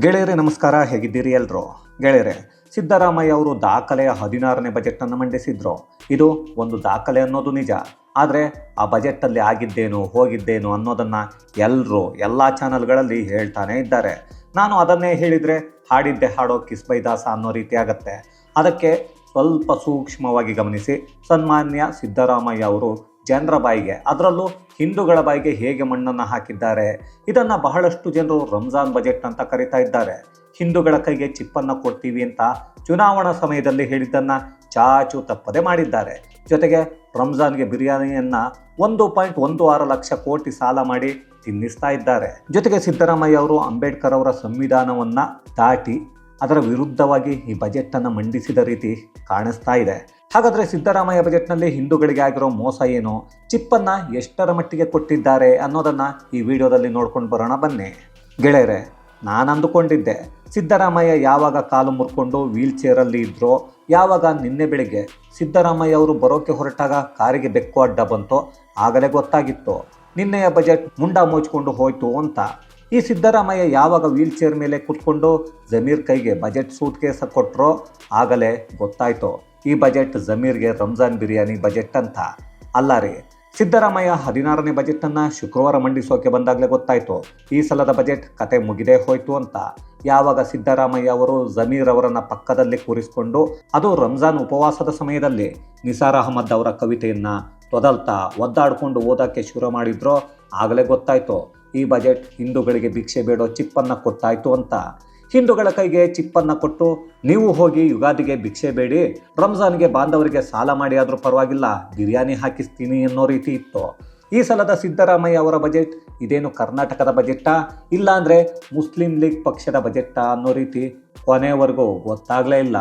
ಗೆಳೆಯರೇ, ನಮಸ್ಕಾರ. ಹೇಗಿದ್ದೀರಿ ಎಲ್ರು? ಗೆಳೆಯರೇ, ಸಿದ್ದರಾಮಯ್ಯ ಅವರು ದಾಖಲೆಯ ಹದಿನಾರನೇ ಬಜೆಟನ್ನು ಮಂಡಿಸಿದ್ರು. ಇದು ಒಂದು ದಾಖಲೆ ಅನ್ನೋದು ನಿಜ. ಆದರೆ ಆ ಬಜೆಟಲ್ಲಿ ಆಗಿದ್ದೇನು, ಹೋಗಿದ್ದೇನು ಅನ್ನೋದನ್ನು ಎಲ್ಲರೂ ಎಲ್ಲ ಚಾನಲ್ಗಳಲ್ಲಿ ಹೇಳ್ತಾನೆ ಇದ್ದಾರೆ. ನಾನು ಅದನ್ನೇ ಹೇಳಿದರೆ ಹಾಡಿದ್ದೆ ಹಾಡೋ ಕಿಸ್ಬೈದಾಸ ಅನ್ನೋ ರೀತಿ ಆಗತ್ತೆ. ಅದಕ್ಕೆ ಸ್ವಲ್ಪ ಸೂಕ್ಷ್ಮವಾಗಿ ಗಮನಿಸಿ. ಸನ್ಮಾನ್ಯ ಸಿದ್ದರಾಮಯ್ಯ ಅವರು ಜನರ ಬಾಯಿಗೆ, ಅದರಲ್ಲೂ ಹಿಂದೂಗಳ ಬಾಯಿಗೆ ಹೇಗೆ ಮಣ್ಣನ್ನು ಹಾಕಿದ್ದಾರೆ, ಇದನ್ನು ಬಹಳಷ್ಟು ಜನರು ರಂಜಾನ್ ಬಜೆಟ್ ಅಂತ ಕರಿತಾ ಇದ್ದಾರೆ. ಹಿಂದೂಗಳ ಕೈಗೆ ಚಿಪ್ಪನ್ನು ಕೊಡ್ತೀವಿ ಅಂತ ಚುನಾವಣಾ ಸಮಯದಲ್ಲಿ ಹೇಳಿದ್ದನ್ನು ಚಾಚು ತಪ್ಪದೆ ಮಾಡಿದ್ದಾರೆ. ಜೊತೆಗೆ ರಂಜಾನ್ಗೆ ಬಿರಿಯಾನಿಯನ್ನು ಒಂದು ಪಾಯಿಂಟ್ ಒಂದು ಆರು ಲಕ್ಷ ಕೋಟಿ ಸಾಲ ಮಾಡಿ ತಿನ್ನಿಸ್ತಾ ಇದ್ದಾರೆ. ಜೊತೆಗೆ ಸಿದ್ದರಾಮಯ್ಯ ಅವರು ಅಂಬೇಡ್ಕರ್ ಅವರ ಸಂವಿಧಾನವನ್ನು ದಾಟಿ ಅದರ ವಿರುದ್ಧವಾಗಿ ಈ ಬಜೆಟನ್ನು ಮಂಡಿಸಿದ ರೀತಿ ಕಾಣಿಸ್ತಾ ಇದೆ. ಹಾಗಾದರೆ ಸಿದ್ದರಾಮಯ್ಯ ಬಜೆಟ್ನಲ್ಲಿ ಹಿಂದೂಗಳಿಗೆ ಆಗಿರೋ ಮೋಸ ಏನು? ಚಿಪ್ಪನ್ನು ಎಷ್ಟರ ಮಟ್ಟಿಗೆ ಕೊಟ್ಟಿದ್ದಾರೆ ಅನ್ನೋದನ್ನು ಈ ವಿಡಿಯೋದಲ್ಲಿ ನೋಡ್ಕೊಂಡು ಬರೋಣ ಬನ್ನಿ. ಗೆಳೆಯರೆ, ನಾನು ಅಂದುಕೊಂಡಿದ್ದೆ. ಸಿದ್ದರಾಮಯ್ಯ ಯಾವಾಗ ಕಾಲು ಮುರ್ಕೊಂಡು ವೀಲ್ ಚೇರಲ್ಲಿ ಇದ್ರೋ, ಯಾವಾಗ ನಿನ್ನೆ ಬೆಳಿಗ್ಗೆ ಸಿದ್ದರಾಮಯ್ಯ ಅವರು ಬರೋಕೆ ಹೊರಟಾಗ ಕಾರಿಗೆ ಬೆಕ್ಕು ಅಡ್ಡ ಬಂತೋ, ಆಗಲೇ ಗೊತ್ತಾಗಿತ್ತು. ನಿನ್ನೆಯ ಬಜೆಟ್ ಮುಂಡ ಮೋಚ್ಕೊಂಡು ಹೋಯ್ತು ಅಂತ. ಈ ಸಿದ್ದರಾಮಯ್ಯ ಯಾವಾಗ ವೀಲ್ ಚೇರ್ ಮೇಲೆ ಕುತ್ಕೊಂಡು ಜಮೀರ್ ಕೈಗೆ ಬಜೆಟ್ ಸೂಟ್ ಕೇಸ ಕೊಟ್ಟರೋ ಆಗಲೇ ಗೊತ್ತಾಯ್ತು. ಈ ಬಜೆಟ್ ಜಮೀರ್ಗೆ ರಂಜಾನ್ ಬಿರಿಯಾನಿ ಬಜೆಟ್ ಅಂತ. ಅಲ್ಲ ರೀ, ಸಿದ್ದರಾಮಯ್ಯ ಹದಿನಾರನೇ ಬಜೆಟನ್ನು ಶುಕ್ರವಾರ ಮಂಡಿಸೋಕೆ ಬಂದಾಗಲೇ ಗೊತ್ತಾಯಿತು. ಈ ಸಲದ ಬಜೆಟ್ ಕತೆ ಮುಗಿದೇ ಹೋಯ್ತು ಅಂತ. ಯಾವಾಗ ಸಿದ್ದರಾಮಯ್ಯ ಅವರು ಜಮೀರ್ ಅವರನ್ನ ಪಕ್ಕದಲ್ಲಿ ಕೂರಿಸಿಕೊಂಡು, ಅದು ರಂಜಾನ್ ಉಪವಾಸದ ಸಮಯದಲ್ಲಿ ನಿಸಾರ್ ಅಹಮದ್ ಅವರ ಕವಿತೆಯನ್ನ ತೊದಲ್ತಾ ಒದ್ದಾಡಿಕೊಂಡು ಓದೋಕ್ಕೆ ಶುರು ಮಾಡಿದ್ರೋ ಆಗಲೇ ಗೊತ್ತಾಯ್ತು. ಈ ಬಜೆಟ್ ಹಿಂದೂಗಳಿಗೆ ಭಿಕ್ಷೆ ಬೇಡೋ ಚಿಪ್ಪನ್ನು ಕೊಟ್ಟಾಯಿತು ಅಂತ. ಹಿಂದೂಗಳ ಕೈಗೆ ಚಿಪ್ಪನ್ನು ಕೊಟ್ಟು ನೀವು ಹೋಗಿ ಯುಗಾದಿಗೆ ಭಿಕ್ಷೆ ಬೇಡಿ, ರಂಜಾನ್ಗೆ ಬಾಂಧವರಿಗೆ ಸಾಲ ಮಾಡಿ ಆದರೂ ಪರವಾಗಿಲ್ಲ, ಬಿರಿಯಾನಿ ಹಾಕಿಸ್ತೀನಿ ಅನ್ನೋ ರೀತಿ ಇತ್ತು. ಈ ಸಲದ ಸಿದ್ದರಾಮಯ್ಯ ಅವರ ಬಜೆಟ್ ಇದೇನು ಕರ್ನಾಟಕದ ಬಜೆಟ್ಟಾ? ಇಲ್ಲಾಂದರೆ ಮುಸ್ಲಿಂ ಲೀಗ್ ಪಕ್ಷದ ಬಜೆಟ್ಟಾ ಅನ್ನೋ ರೀತಿ ಕೊನೆವರೆಗೂ ಗೊತ್ತಾಗಲೇ ಇಲ್ಲ.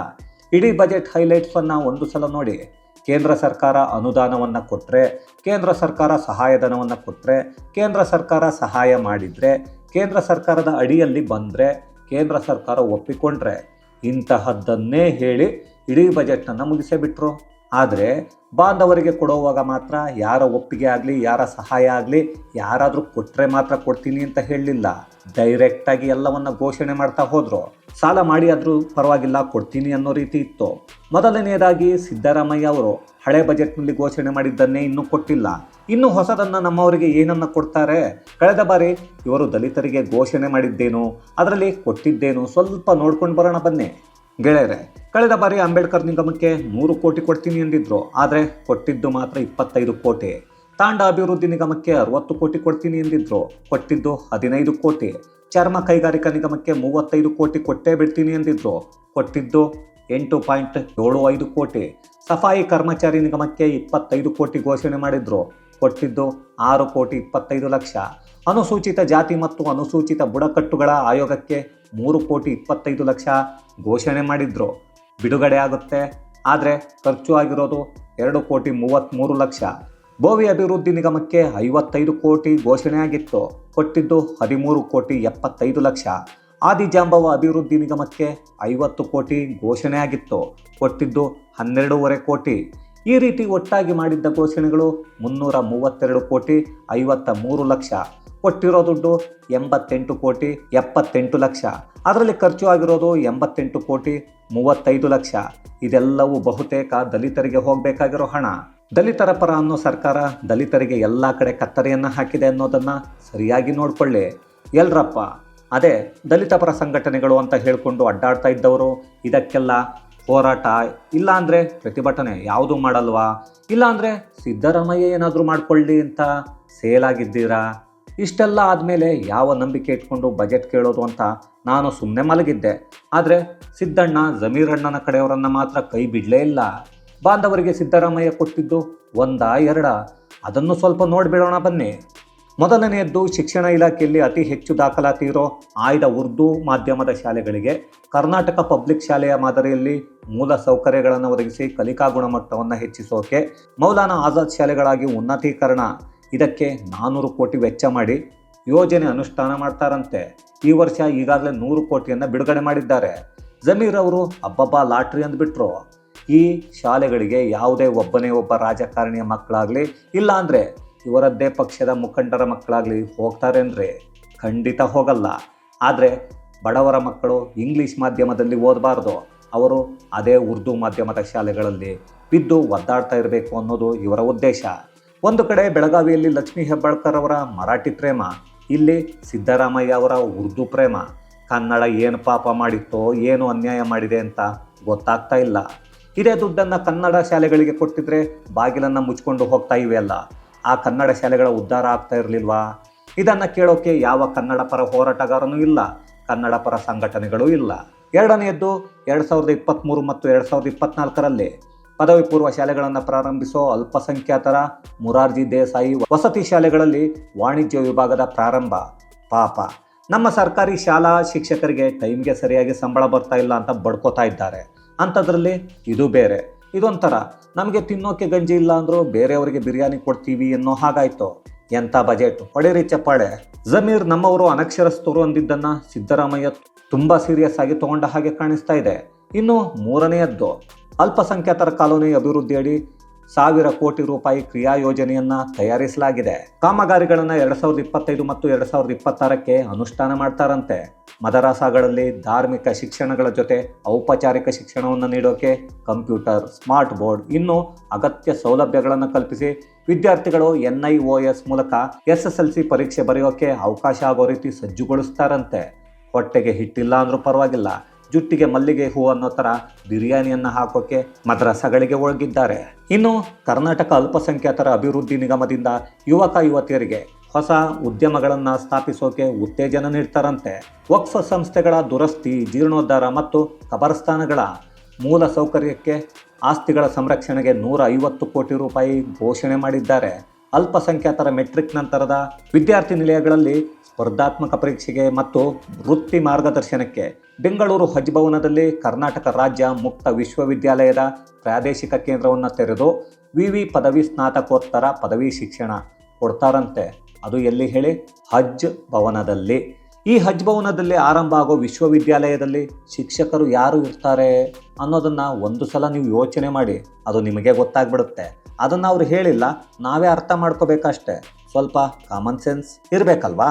ಇಡೀ ಬಜೆಟ್ ಹೈಲೈಟ್ಸನ್ನು ಒಂದು ಸಲ ನೋಡಿ. ಕೇಂದ್ರ ಸರ್ಕಾರ ಅನುದಾನವನ್ನು ಕೊಟ್ಟರೆ ಕೇಂದ್ರ ಸರ್ಕಾರ ಸಹಾಯಧನವನ್ನು ಕೊಟ್ಟರೆ ಕೇಂದ್ರ ಸರ್ಕಾರ ಸಹಾಯ ಮಾಡಿದರೆ, ಕೇಂದ್ರ ಸರ್ಕಾರದ ಅಡಿಯಲ್ಲಿ ಬಂದರೆ, ಕೇಂದ್ರ ಸರ್ಕಾರ ಒಪ್ಪಿಕೊಂಡ್ರೆ ಇಂತಹದ್ದನ್ನೇ ಹೇಳಿ ಇಡೀ ಬಜೆಟನ್ನು ಮುಗಿಸೇ ಬಿಟ್ರು. ಆದರೆ ಬಾಂಧವರಿಗೆ ಕೊಡುವಾಗ ಮಾತ್ರ ಯಾರ ಒಪ್ಪಿಗೆ ಆಗಲಿ, ಯಾರ ಸಹಾಯ ಆಗಲಿ, ಯಾರಾದರೂ ಕೊಟ್ಟರೆ ಮಾತ್ರ ಕೊಡ್ತೀನಿ ಅಂತ ಹೇಳಲಿಲ್ಲ. ಡೈರೆಕ್ಟಾಗಿ ಎಲ್ಲವನ್ನ ಘೋಷಣೆ ಮಾಡ್ತಾ ಹೋದರು. ಸಾಲ ಮಾಡಿ ಆದರೂ ಪರವಾಗಿಲ್ಲ, ಕೊಡ್ತೀನಿ ಅನ್ನೋ ರೀತಿ ಇತ್ತು. ಮೊದಲನೆಯದಾಗಿ ಸಿದ್ದರಾಮಯ್ಯ ಅವರು ಹಳೆ ಬಜೆಟ್ನಲ್ಲಿ ಘೋಷಣೆ ಮಾಡಿದ್ದನ್ನೇ ಇನ್ನೂ ಕೊಟ್ಟಿಲ್ಲ. ಇನ್ನು ಹೊಸದನ್ನು ನಮ್ಮವರಿಗೆ ಏನನ್ನ ಕೊಡ್ತಾರೆ? ಕಳೆದ ಬಾರಿ ಇವರು ದಲಿತರಿಗೆ ಘೋಷಣೆ ಮಾಡಿದ್ದೇನು? ಅದರಲ್ಲಿ ಕೊಟ್ಟಿದ್ದೇನು? ಸ್ವಲ್ಪ ನೋಡ್ಕೊಂಡು ಬರೋಣ ಬನ್ನಿ. ಗೆಳೆಯರೆ ಕಳೆದ ಬಾರಿ ಅಂಬೇಡ್ಕರ್ ನಿಗಮಕ್ಕೆ ನೂರು ಕೋಟಿ ಕೊಡ್ತೀನಿ ಎಂದಿದ್ರು, ಆದರೆ ಕೊಟ್ಟಿದ್ದು ಮಾತ್ರ ಇಪ್ಪತ್ತೈದು ಕೋಟಿ. ತಾಂಡ ಅಭಿವೃದ್ಧಿ ನಿಗಮಕ್ಕೆ ಅರವತ್ತು ಕೋಟಿ ಕೊಡ್ತೀನಿ ಎಂದಿದ್ರು, ಕೊಟ್ಟಿದ್ದು ಹದಿನೈದು ಕೋಟಿ. ಚರ್ಮ ಕೈಗಾರಿಕಾ ನಿಗಮಕ್ಕೆ ಮೂವತ್ತೈದು ಕೋಟಿ ಕೊಟ್ಟೇ ಬಿಡ್ತೀನಿ ಎಂದಿದ್ರು, ಕೊಟ್ಟಿದ್ದು ಎಂಟು ಪಾಯಿಂಟ್ ಏಳು ಐದು ಕೋಟಿ. ಸಫಾಯಿ ಕರ್ಮಚಾರಿ ನಿಗಮಕ್ಕೆ ಇಪ್ಪತ್ತೈದು ಕೋಟಿ ಘೋಷಣೆ ಮಾಡಿದ್ರು, ಕೊಟ್ಟಿದ್ದು ಆರು ಕೋಟಿ ಇಪ್ಪತ್ತೈದು ಲಕ್ಷ. ಅನುಸೂಚಿತ ಜಾತಿ ಮತ್ತು ಅನುಸೂಚಿತ ಬುಡಕಟ್ಟುಗಳ ಆಯೋಗಕ್ಕೆ ಮೂರು ಕೋಟಿ ಇಪ್ಪತ್ತೈದು ಲಕ್ಷ ಘೋಷಣೆ ಮಾಡಿದ್ರು. ಬಿಡುಗಡೆ ಆಗುತ್ತೆ. ಆದರೆ ಖರ್ಚು ಆಗಿರೋದು ಎರಡು ಕೋಟಿ ಮೂವತ್ತ್ಮೂರು ಲಕ್ಷ. ಭೋವಿ ಅಭಿವೃದ್ಧಿ ನಿಗಮಕ್ಕೆ ಐವತ್ತೈದು ಕೋಟಿ ಘೋಷಣೆ ಆಗಿತ್ತು ಕೊಟ್ಟಿದ್ದು ಹದಿಮೂರು ಕೋಟಿ ಎಪ್ಪತ್ತೈದು ಲಕ್ಷ. ಆದಿಜಾಂಬವ ಅಭಿವೃದ್ಧಿ ನಿಗಮಕ್ಕೆ ಐವತ್ತು ಕೋಟಿ ಘೋಷಣೆ ಆಗಿತ್ತು ಕೊಟ್ಟಿದ್ದು ಹನ್ನೆರಡೂವರೆ ಕೋಟಿ. ಈ ರೀತಿ ಒಟ್ಟಾಗಿ ಮಾಡಿದ್ದ ಘೋಷಣೆಗಳು ಮುನ್ನೂರ ಮೂವತ್ತೆರಡು ಕೋಟಿ ಐವತ್ತ ಮೂರು ಲಕ್ಷ. ಕೊಟ್ಟಿರೋ ದುಡ್ಡು ಎಂಬತ್ತೆಂಟು ಕೋಟಿ ಎಪ್ಪತ್ತೆಂಟು ಲಕ್ಷ. ಅದರಲ್ಲಿ ಖರ್ಚು ಆಗಿರೋದು ಎಂಬತ್ತೆಂಟು ಕೋಟಿ ಮೂವತ್ತೈದು ಲಕ್ಷ. ಇದೆಲ್ಲವೂ ಬಹುತೇಕ ದಲಿತರಿಗೆ ಹೋಗಬೇಕಾಗಿರೋ ಹಣ. ದಲಿತರ ಪರ ಅನ್ನೋ ಸರ್ಕಾರ ದಲಿತರಿಗೆ ಎಲ್ಲ ಕಡೆ ಕತ್ತರಿಯನ್ನು ಹಾಕಿದೆ ಅನ್ನೋದನ್ನು ಸರಿಯಾಗಿ ನೋಡಿಕೊಳ್ಳಿ. ಎಲ್ರಪ್ಪ, ಅದೇ ದಲಿತ ಪರ ಸಂಘಟನೆಗಳು ಅಂತ ಹೇಳಿಕೊಂಡು ಅಡ್ಡಾಡ್ತಾ ಇದ್ದವರು, ಇದಕ್ಕೆಲ್ಲ ಹೋರಾಟ ಇಲ್ಲಾಂದರೆ ಪ್ರತಿಭಟನೆ ಯಾವುದೂ ಮಾಡಲ್ವಾ? ಇಲ್ಲಾಂದರೆ ಸಿದ್ದರಾಮಯ್ಯ ಏನಾದರೂ ಮಾಡಿಕೊಳ್ಳಿ ಅಂತ ಸೇಲಾಗಿದ್ದೀರಾ? ಇಷ್ಟೆಲ್ಲ ಆದಮೇಲೆ ಯಾವ ನಂಬಿಕೆ ಇಟ್ಕೊಂಡು ಬಜೆಟ್ ಕೇಳೋದು ಅಂತ ನಾನು ಸುಮ್ಮನೆ ಮಲಗಿದ್ದೆ. ಆದರೆ ಸಿದ್ದಣ್ಣ, ಜಮೀರಣ್ಣನ ಕಡೆಯವರನ್ನು ಮಾತ್ರ ಕೈ ಬಿಡಲೇ ಇಲ್ಲ. ಬಾಂಧವರಿಗೆ ಸಿದ್ದರಾಮಯ್ಯ ಕೊಟ್ಟಿದ್ದು ಒಂದ ಎರಡ. ಅದನ್ನು ಸ್ವಲ್ಪ ನೋಡಿಬಿಡೋಣ ಬನ್ನಿ. ಮೊದಲನೆಯದ್ದು ಶಿಕ್ಷಣ ಇಲಾಖೆಯಲ್ಲಿ ಅತಿ ಹೆಚ್ಚು ದಾಖಲಾತಿ ಇರೋ ಆಯ್ದ ಉರ್ದು ಮಾಧ್ಯಮದ ಶಾಲೆಗಳಿಗೆ ಕರ್ನಾಟಕ ಪಬ್ಲಿಕ್ ಶಾಲೆಯ ಮಾದರಿಯಲ್ಲಿ ಮೂಲ ಸೌಕರ್ಯಗಳನ್ನು ಒದಗಿಸಿ ಕಲಿಕಾ ಗುಣಮಟ್ಟವನ್ನು ಹೆಚ್ಚಿಸೋಕೆ ಮೌಲಾನಾ ಆಜಾದ್ ಶಾಲೆಗಳಾಗಿ ಉನ್ನತೀಕರಣ. ಇದಕ್ಕೆ ನಾನ್ನೂರು ಕೋಟಿ ವೆಚ್ಚ ಮಾಡಿ ಯೋಜನೆ ಅನುಷ್ಠಾನ ಮಾಡ್ತಾರಂತೆ. ಈ ವರ್ಷ ಈಗಾಗಲೇ ನೂರು ಕೋಟಿಯನ್ನು ಬಿಡುಗಡೆ ಮಾಡಿದ್ದಾರೆ. ಜಮೀರ್ ಅವರು ಹಬ್ಬಬ್ಬ ಲಾಟ್ರಿ ಅಂದ್ಬಿಟ್ರು. ಈ ಶಾಲೆಗಳಿಗೆ ಯಾವುದೇ ಒಬ್ಬನೇ ಒಬ್ಬ ರಾಜಕಾರಣಿಯ ಮಕ್ಕಳಾಗಲಿ, ಇಲ್ಲ ಅಂದರೆ ಇವರದ್ದೇ ಪಕ್ಷದ ಮುಖಂಡರ ಮಕ್ಕಳಾಗಲಿ ಹೋಗ್ತಾರೆ ಅಂದರೆ ಖಂಡಿತ ಹೋಗಲ್ಲ. ಆದರೆ ಬಡವರ ಮಕ್ಕಳು ಇಂಗ್ಲೀಷ್ ಮಾಧ್ಯಮದಲ್ಲಿ ಓದಬಾರ್ದು. ಅವರು ಅದೇ ಉರ್ದು ಮಾಧ್ಯಮದ ಶಾಲೆಗಳಲ್ಲಿ ಬಿದ್ದು ಒದ್ದಾಡ್ತಾ ಇರಬೇಕು ಅನ್ನೋದು ಇವರ ಉದ್ದೇಶ. ಒಂದು ಕಡೆ ಬೆಳಗಾವಿಯಲ್ಲಿ ಲಕ್ಷ್ಮೀ ಹೆಬ್ಬಾಳ್ಕರ್ ಅವರ ಮರಾಠಿ ಪ್ರೇಮ, ಇಲ್ಲಿ ಸಿದ್ದರಾಮಯ್ಯ ಅವರ ಉರ್ದು ಪ್ರೇಮ. ಕನ್ನಡ ಏನು ಪಾಪ ಮಾಡಿತ್ತೋ, ಏನು ಅನ್ಯಾಯ ಮಾಡಿದೆ ಅಂತ ಗೊತ್ತಾಗ್ತಾ ಇಲ್ಲ. ಇದೇ ದುಡ್ಡನ್ನು ಕನ್ನಡ ಶಾಲೆಗಳಿಗೆ ಕೊಟ್ಟಿದ್ರೆ ಬಾಗಿಲನ್ನು ಮುಚ್ಕೊಂಡು ಹೋಗ್ತಾ ಇವೆಯಲ್ಲ ಆ ಕನ್ನಡ ಶಾಲೆಗಳ ಉದ್ಧಾರ ಆಗ್ತಾ ಇರಲಿಲ್ವಾ? ಇದನ್ನು ಕೇಳೋಕೆ ಯಾವ ಕನ್ನಡ ಪರ ಹೋರಾಟಗಾರನೂ ಇಲ್ಲ, ಕನ್ನಡ ಪರ ಸಂಘಟನೆಗಳೂ ಇಲ್ಲ. ಎರಡನೆಯದ್ದು, ಎರಡು ಸಾವಿರದ ಇಪ್ಪತ್ತ್ಮೂರು ಮತ್ತು ಎರಡು ಸಾವಿರದ ಇಪ್ಪತ್ನಾಲ್ಕರಲ್ಲಿ ಪದವಿ ಪೂರ್ವ ಶಾಲೆಗಳನ್ನು ಪ್ರಾರಂಭಿಸೋ ಅಲ್ಪಸಂಖ್ಯಾತರ ಮುರಾರ್ಜಿ ದೇಸಾಯಿ ವಸತಿ ಶಾಲೆಗಳಲ್ಲಿ ವಾಣಿಜ್ಯ ವಿಭಾಗದ ಪ್ರಾರಂಭ. ಪಾಪ. ನಮ್ಮ ಸರ್ಕಾರಿ ಶಾಲಾ ಶಿಕ್ಷಕರಿಗೆ ಟೈಮ್ಗೆ ಸರಿಯಾಗಿ ಸಂಬಳ ಬರ್ತಾ ಇಲ್ಲ ಅಂತ ಬಡ್ಕೋತಾ ಇದ್ದಾರೆ. ಅಂಥದ್ರಲ್ಲಿ ಇದು ಬೇರೆ. ಇದೊಂಥರ. ನಮಗೆ ತಿನ್ನೋಕೆ ಗಂಜಿ ಇಲ್ಲ ಅಂದರೂ ಬೇರೆಯವರಿಗೆ ಬಿರಿಯಾನಿ ಕೊಡ್ತೀವಿ ಅನ್ನೋ ಹಾಗಾಯ್ತು. ಎಂಥ ಬಜೆಟ್. ಹೊಡೆರಿ ಚಪ್ಪಾಳೆ. ಜಮೀರ್ ನಮ್ಮವರು ಅನಕ್ಷರಸ್ಥರು ಅಂದಿದ್ದನ್ನ ಸಿದ್ದರಾಮಯ್ಯ ತುಂಬಾ ಸೀರಿಯಸ್ ಆಗಿ ತಗೊಂಡ ಹಾಗೆ ಕಾಣಿಸ್ತಾ ಇದೆ. ಇನ್ನು ಮೂರನೆಯದ್ದು. ಅಲ್ಪಸಂಖ್ಯಾತರ ಕಾಲೋನಿ ಅಭಿವೃದ್ಧಿಯಡಿ ಸಾವಿರ ಕೋಟಿ ರೂಪಾಯಿ ಕ್ರಿಯಾ ಯೋಜನೆಯನ್ನ ತಯಾರಿಸಲಾಗಿದೆ. ಕಾಮಗಾರಿಗಳನ್ನು ಎರಡ್ ಸಾವಿರದ ಇಪ್ಪತ್ತೈದು ಮತ್ತು ಎರಡು ಸಾವಿರದ ಇಪ್ಪತ್ತಾರಕ್ಕೆ ಅನುಷ್ಠಾನ ಮಾಡ್ತಾರಂತೆ. ಮದರಾಸಾಗಳಲ್ಲಿ ಧಾರ್ಮಿಕ ಶಿಕ್ಷಣಗಳ ಜೊತೆ ಔಪಚಾರಿಕ ಶಿಕ್ಷಣವನ್ನು ನೀಡೋಕೆ ಕಂಪ್ಯೂಟರ್, ಸ್ಮಾರ್ಟ್ ಬೋರ್ಡ್ ಇನ್ನು ಅಗತ್ಯ ಸೌಲಭ್ಯಗಳನ್ನು ಕಲ್ಪಿಸಿ ವಿದ್ಯಾರ್ಥಿಗಳು ಎನ್ ಐ ಒ ಎಸ್ ಮೂಲಕ ಎಸ್ ಎಸ್ ಎಲ್ ಸಿ ಪರೀಕ್ಷೆ ಬರೆಯೋಕೆ ಅವಕಾಶ ಆಗೋ ರೀತಿ ಸಜ್ಜುಗೊಳಿಸ್ತಾರಂತೆ. ಹೊಟ್ಟೆಗೆ ಹಿಟ್ಟಿಲ್ಲ ಅಂದ್ರೂ ಪರವಾಗಿಲ್ಲ. ಜುಟ್ಟಿಗೆ ಮಲ್ಲಿಗೆ ಹೂ ಅನ್ನೋ ಥರ ಬಿರಿಯಾನಿಯನ್ನು ಹಾಕೋಕೆ ಮದ್ರಸಗಳಿಗೆ ಒಳಗಿದ್ದಾರೆ. ಇನ್ನು ಕರ್ನಾಟಕ ಅಲ್ಪಸಂಖ್ಯಾತರ ಅಭಿವೃದ್ಧಿ ನಿಗಮದಿಂದ ಯುವಕ ಯುವತಿಯರಿಗೆ ಹೊಸ ಉದ್ಯಮಗಳನ್ನು ಸ್ಥಾಪಿಸೋಕೆ ಉತ್ತೇಜನ ನೀಡ್ತಾರಂತೆ. ವಕ್ಫ್ ಸಂಸ್ಥೆಗಳ ದುರಸ್ತಿ, ಜೀರ್ಣೋದ್ಧಾರ ಮತ್ತು ಕಬರಸ್ಥಾನಗಳ ಮೂಲ ಸೌಕರ್ಯಕ್ಕೆ ಆಸ್ತಿಗಳ ಸಂರಕ್ಷಣೆಗೆ ನೂರ ಐವತ್ತು ಕೋಟಿ ರೂಪಾಯಿ ಘೋಷಣೆ ಮಾಡಿದ್ದಾರೆ. ಅಲ್ಪಸಂಖ್ಯಾತರ ಮೆಟ್ರಿಕ್ ನಂತರದ ವಿದ್ಯಾರ್ಥಿ ನಿಲಯಗಳಲ್ಲಿ ಸ್ಪರ್ಧಾತ್ಮಕ ಪರೀಕ್ಷೆಗೆ ಮತ್ತು ವೃತ್ತಿ ಮಾರ್ಗದರ್ಶನಕ್ಕೆ ಬೆಂಗಳೂರು ಹಜ್ ಭವನದಲ್ಲಿ ಕರ್ನಾಟಕ ರಾಜ್ಯ ಮುಕ್ತ ವಿಶ್ವವಿದ್ಯಾಲಯದ ಪ್ರಾದೇಶಿಕ ಕೇಂದ್ರವನ್ನು ತೆರೆದು ವಿವಿ ಪದವಿ ಸ್ನಾತಕೋತ್ತರ ಪದವಿ ಶಿಕ್ಷಣ ಕೊಡ್ತಾರಂತೆ. ಅದು ಎಲ್ಲಿ ಹೇಳಿ? ಹಜ್ ಭವನದಲ್ಲಿ. ಈ ಹಜ್ ಭವನದಲ್ಲಿ ಆರಂಭ ಆಗೋ ವಿಶ್ವವಿದ್ಯಾಲಯದಲ್ಲಿ ಶಿಕ್ಷಕರು ಯಾರು ಇರ್ತಾರೆ ಅನ್ನೋದನ್ನು ಒಂದು ಸಲ ನೀವು ಯೋಚನೆ ಮಾಡಿ. ಅದು ನಿಮಗೆ ಗೊತ್ತಾಗ್ಬಿಡುತ್ತೆ. ಅದನ್ನು ಅವ್ರು ಹೇಳಿಲ್ಲ, ನಾವೇ ಅರ್ಥ ಮಾಡ್ಕೋಬೇಕಷ್ಟೆ. ಸ್ವಲ್ಪ ಕಾಮನ್ ಸೆನ್ಸ್ ಇರಬೇಕಲ್ವಾ?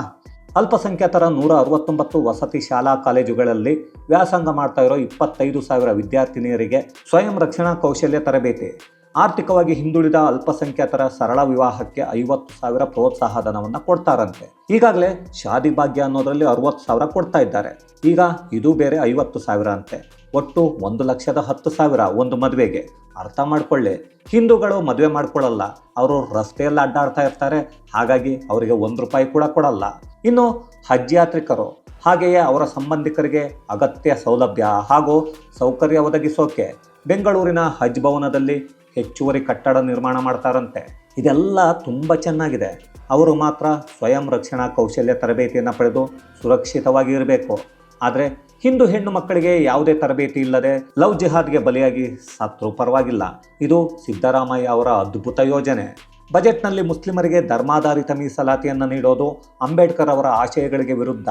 ಅಲ್ಪಸಂಖ್ಯಾತರ ನೂರ ಅರವತ್ತೊಂಬತ್ತು ವಸತಿ ಶಾಲಾ ಕಾಲೇಜುಗಳಲ್ಲಿ ವ್ಯಾಸಂಗ ಮಾಡ್ತಾ ಇರೋ ಇಪ್ಪತ್ತೈದು ಸಾವಿರ ವಿದ್ಯಾರ್ಥಿನಿಯರಿಗೆ ಸ್ವಯಂ ರಕ್ಷಣಾ ಕೌಶಲ್ಯ ತರಬೇತಿ. ಆರ್ಥಿಕವಾಗಿ ಹಿಂದುಳಿದ ಅಲ್ಪಸಂಖ್ಯಾತರ ಸರಳ ವಿವಾಹಕ್ಕೆ ಐವತ್ತು ಸಾವಿರ ಪ್ರೋತ್ಸಾಹ ಧನವನ್ನು ಕೊಡ್ತಾರಂತೆ. ಈಗಾಗಲೇ ಶಾದಿ ಭಾಗ್ಯ ಅನ್ನೋದರಲ್ಲಿ ಅರವತ್ತು ಸಾವಿರ ಕೊಡ್ತಾ ಇದ್ದಾರೆ. ಈಗ ಇದು ಬೇರೆ ಐವತ್ತು ಸಾವಿರ ಅಂತೆ. ಒಟ್ಟು ಒಂದು ಲಕ್ಷದ ಹತ್ತು ಸಾವಿರ ಒಂದು ಮದುವೆಗೆ. ಅರ್ಥ ಮಾಡ್ಕೊಳ್ಳಿ. ಹಿಂದೂಗಳು ಮದುವೆ ಮಾಡ್ಕೊಳ್ಳಲ್ಲ ಅವರು ರಸ್ತೆಯಲ್ಲಿ ಅಡ್ಡಾಡ್ತಾ ಇರ್ತಾರೆ. ಹಾಗಾಗಿ ಅವರಿಗೆ ಒಂದು ರೂಪಾಯಿ ಕೂಡ ಕೊಡಲ್ಲ. ಇನ್ನು ಹಜ್ ಯಾತ್ರಿಕರು, ಹಾಗೆಯೇ ಅವರ ಸಂಬಂಧಿಕರಿಗೆ ಅಗತ್ಯ ಸೌಲಭ್ಯ ಹಾಗೂ ಸೌಕರ್ಯ ಒದಗಿಸೋಕೆ ಬೆಂಗಳೂರಿನ ಹಜ್ ಭವನದಲ್ಲಿ ಹೆಚ್ಚುವರಿ ಕಟ್ಟಡ ನಿರ್ಮಾಣ ಮಾಡ್ತಾರಂತೆ. ಇದೆಲ್ಲ ತುಂಬ ಚೆನ್ನಾಗಿದೆ. ಅವರು ಮಾತ್ರ ಸ್ವಯಂ ರಕ್ಷಣಾ ಕೌಶಲ್ಯ ತರಬೇತಿಯನ್ನು ಪಡೆದು ಸುರಕ್ಷಿತವಾಗಿ ಇರಬೇಕು. ಆದರೆ ಹಿಂದೂ ಹೆಣ್ಣು ಮಕ್ಕಳಿಗೆ ಯಾವುದೇ ತರಬೇತಿ ಇಲ್ಲದೆ ಲವ್ ಜಿಹಾದ್ಗೆ ಬಲಿಯಾಗಿ ಸತ್ರೂ ಪರವಾಗಿಲ್ಲ. ಇದು ಸಿದ್ದರಾಮಯ್ಯ ಅವರ ಅದ್ಭುತ ಯೋಜನೆ. ಬಜೆಟ್ನಲ್ಲಿ ಮುಸ್ಲಿಮರಿಗೆ ಧರ್ಮಾಧಾರಿತ ಮೀಸಲಾತಿಯನ್ನು ನೀಡೋದು ಅಂಬೇಡ್ಕರ್ ಅವರ ಆಶಯಗಳಿಗೆ ವಿರುದ್ಧ.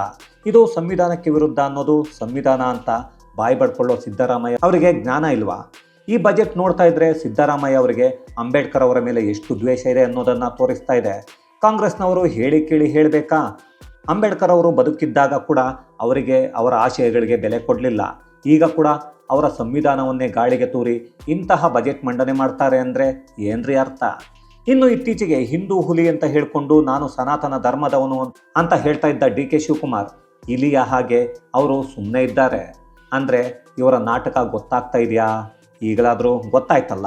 ಇದು ಸಂವಿಧಾನಕ್ಕೆ ವಿರುದ್ಧ ಅನ್ನೋದು ಸಂವಿಧಾನ ಅಂತ ಬಾಯಿ ಬಡ್ಕೊಳ್ಳೋ ಸಿದ್ದರಾಮಯ್ಯ ಅವರಿಗೆ ಜ್ಞಾನ ಇಲ್ವಾ? ಈ ಬಜೆಟ್ ನೋಡ್ತಾ ಇದ್ರೆ ಸಿದ್ದರಾಮಯ್ಯ ಅವರಿಗೆ ಅಂಬೇಡ್ಕರ್ ಅವರ ಮೇಲೆ ಎಷ್ಟು ದ್ವೇಷ ಇದೆ ಅನ್ನೋದನ್ನು ತೋರಿಸ್ತಾ ಇದೆ. ಕಾಂಗ್ರೆಸ್ನವರು ಹೇಳಿ ಕೇಳಿ ಹೇಳಬೇಕಾ? ಅಂಬೇಡ್ಕರ್ ಅವರು ಬದುಕಿದ್ದಾಗ ಕೂಡ ಅವರಿಗೆ ಅವರ ಆಶಯಗಳಿಗೆ ಬೆಲೆ ಕೊಡಲಿಲ್ಲ. ಈಗ ಕೂಡ ಅವರ ಸಂವಿಧಾನವನ್ನೇ ಗಾಳಿಗೆ ತೂರಿ ಇಂತಹ ಬಜೆಟ್ ಮಂಡನೆ ಮಾಡ್ತಾರೆ ಅಂದರೆ ಏನ್ರಿ ಅರ್ಥ? ಇನ್ನು ಇತ್ತೀಚೆಗೆ ಹಿಂದೂ ಹುಲಿ ಅಂತ ಹೇಳಿಕೊಂಡು ನಾನು ಸನಾತನ ಧರ್ಮದವನು ಅಂತ ಹೇಳ್ತಾ ಇದ್ದ ಡಿ ಕೆ ಶಿವಕುಮಾರ್, ಇಲಿಯ ಹಾಗೆ ಅವರು ಸುಮ್ಮನೆ ಇದ್ದಾರೆ. ಅಂದರೆ ಇವರ ನಾಟಕ ಗೊತ್ತಾಗ್ತಾ ಇದೆಯಾ? ಈಗಲಾದರೂ ಗೊತ್ತಾಯ್ತಲ್ಲ.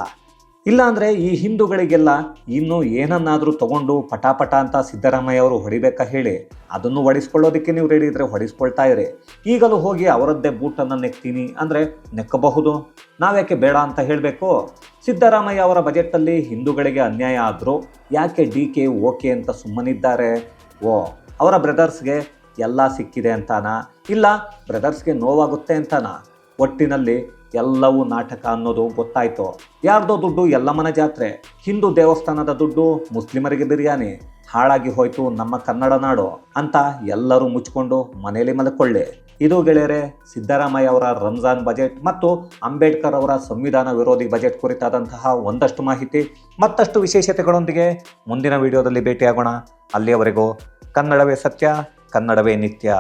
ಇಲ್ಲಾಂದರೆ ಈ ಹಿಂದೂಗಳಿಗೆಲ್ಲ ಇನ್ನೂ ಏನನ್ನಾದರೂ ತಗೊಂಡು ಪಟಾಪಟ ಅಂತ ಸಿದ್ದರಾಮಯ್ಯ ಅವರು ಹೊಡಿಬೇಕಾ ಹೇಳಿ? ಅದನ್ನು ಹೊಡಿಸ್ಕೊಳ್ಳೋದಕ್ಕೆ ನೀವು ರೆಡಿ ಇದ್ರೆ ಹೊಡಿಸ್ಕೊಳ್ತಾ ಇರಿ. ಈಗಲೂ ಹೋಗಿ ಅವರದ್ದೇ ಬೂಟನ್ನು ನೆಕ್ತೀನಿ ಅಂದರೆ ನೆಕ್ಕಬಹುದು? ನಾವ್ಯಾಕೆ ಬೇಡ ಅಂತ ಹೇಳಬೇಕು? ಸಿದ್ದರಾಮಯ್ಯ ಅವರ ಬಜೆಟ್ಟಲ್ಲಿ ಹಿಂದೂಗಳಿಗೆ ಅನ್ಯಾಯ ಆದರೂ ಯಾಕೆ ಡಿ ಕೆ ಓಕೆ ಅಂತ ಸುಮ್ಮನಿದ್ದಾರೆ? ಓ, ಅವರ ಬ್ರದರ್ಸ್ಗೆ ಎಲ್ಲ ಸಿಕ್ಕಿದೆ ಅಂತಾನಾ? ಇಲ್ಲ, ಬ್ರದರ್ಸ್ಗೆ ನೋವಾಗುತ್ತೆ ಅಂತಾನಾ? ಒಟ್ಟಿನಲ್ಲಿ ಎಲ್ಲವೂ ನಾಟಕ ಅನ್ನೋದು ಗೊತ್ತಾಯ್ತು. ಯಾರ್ದೋ ದುಡ್ಡು ಎಲ್ಲಮ್ಮನ ಜಾತ್ರೆ, ಹಿಂದೂ ದೇವಸ್ಥಾನದ ದುಡ್ಡು, ಮುಸ್ಲಿಮರಿಗೆ ಬಿರಿಯಾನಿ, ಹಾಳಾಗಿ ಹೋಯ್ತು ನಮ್ಮ ಕನ್ನಡ ನಾಡು ಅಂತ ಎಲ್ಲರೂ ಮುಚ್ಕೊಂಡು ಮನೆಯಲ್ಲಿ ಮಲ್ಕೊಳ್ಳಿ. ಇದು ಗೆಳೆಯರೆ, ಸಿದ್ದರಾಮಯ್ಯ ಅವರ ರಂಜಾನ್ ಬಜೆಟ್ ಮತ್ತು ಅಂಬೇಡ್ಕರ್ ಅವರ ಸಂವಿಧಾನ ವಿರೋಧಿ ಬಜೆಟ್ ಕುರಿತಾದಂತಹ ಒಂದಷ್ಟು ಮಾಹಿತಿ, ಮತ್ತಷ್ಟು ವಿಶೇಷತೆಗಳೊಂದಿಗೆ ಮುಂದಿನ ವಿಡಿಯೋದಲ್ಲಿ ಭೇಟಿಯಾಗೋಣ. ಅಲ್ಲಿಯವರೆಗೂ ಕನ್ನಡವೇ ಸತ್ಯ, ಕನ್ನಡವೇ ನಿತ್ಯ.